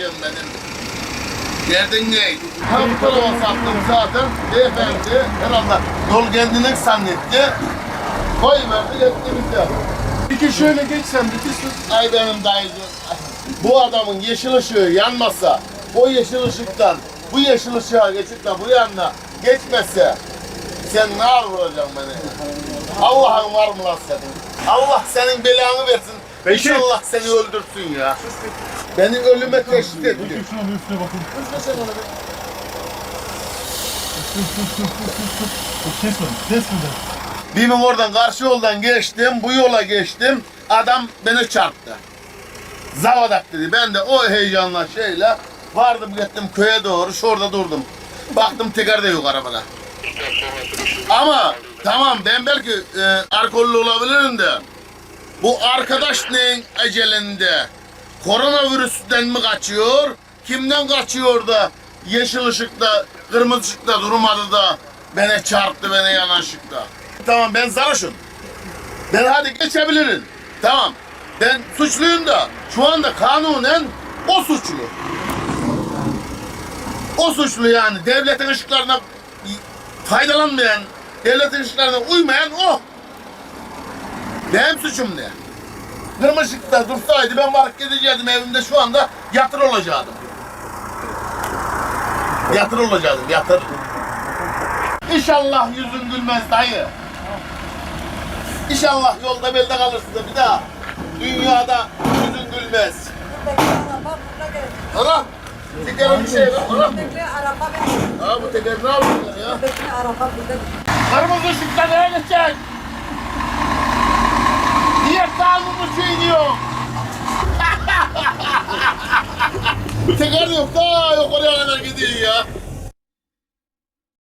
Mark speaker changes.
Speaker 1: diyeceğim benim. Derdin ne? Ha bu tarafa sattım zaten. Beyefendi herhalde yol kendine zannetti. Koy verdi gitti bize.
Speaker 2: Peki şöyle geçsem bir sus.
Speaker 1: Ay benim dayıcım. Bu adamın yeşil ışığı yanmasa, o yeşil ışıktan bu yeşil ışığa geçip de bu yanına geçmese sen ne vuracaksın beni? Allah'ın var mı lan senin? Allah senin belanı versin.
Speaker 2: Peki.
Speaker 1: İnşallah seni öldürsün ya. Beni ölüme teşhis etti.
Speaker 2: Şuna bir üstüne bakın. Kesme, kesme de.
Speaker 1: Bimin oradan karşı yoldan geçtim, bu yola geçtim. Adam beni çarptı. Zavadak dedi. Ben de o heyecanla şeyle vardım gittim köye doğru. Şurada durdum. Baktım teker de yok arabada. Ama tamam ben belki e, alkollü olabilirim de bu arkadaş neyin ecelinde? Koronavirüsten mi kaçıyor? Kimden kaçıyor da yeşil ışıkta, kırmızı ışıkta durmadı da beni çarptı beni yanaşıkta. Tamam ben sarhoşum. Ben hadi geçebilirim. Tamam. Ben suçluyum da şu anda kanunen o suçlu. O suçlu yani devletin ışıklarına faydalanmayan, devletin ışıklarına uymayan o. Benim suçum ne? Kırmızı ışıkta dursaydı ben varıp gidecektim evimde şu anda yatır olacaktım. Yatır olacaktım, yatır. İnşallah yüzün gülmez dayı. İnşallah yolda belde kalırsın da bir daha. Dünyada yüzün gülmez. Ana, tekerin bir şey var. Ana. Aa, bu teker ne yapıyor ya? Kırmızı ışıkta nereye gidecek? teker yok. Daha yukarıya kadar gidiyor ya.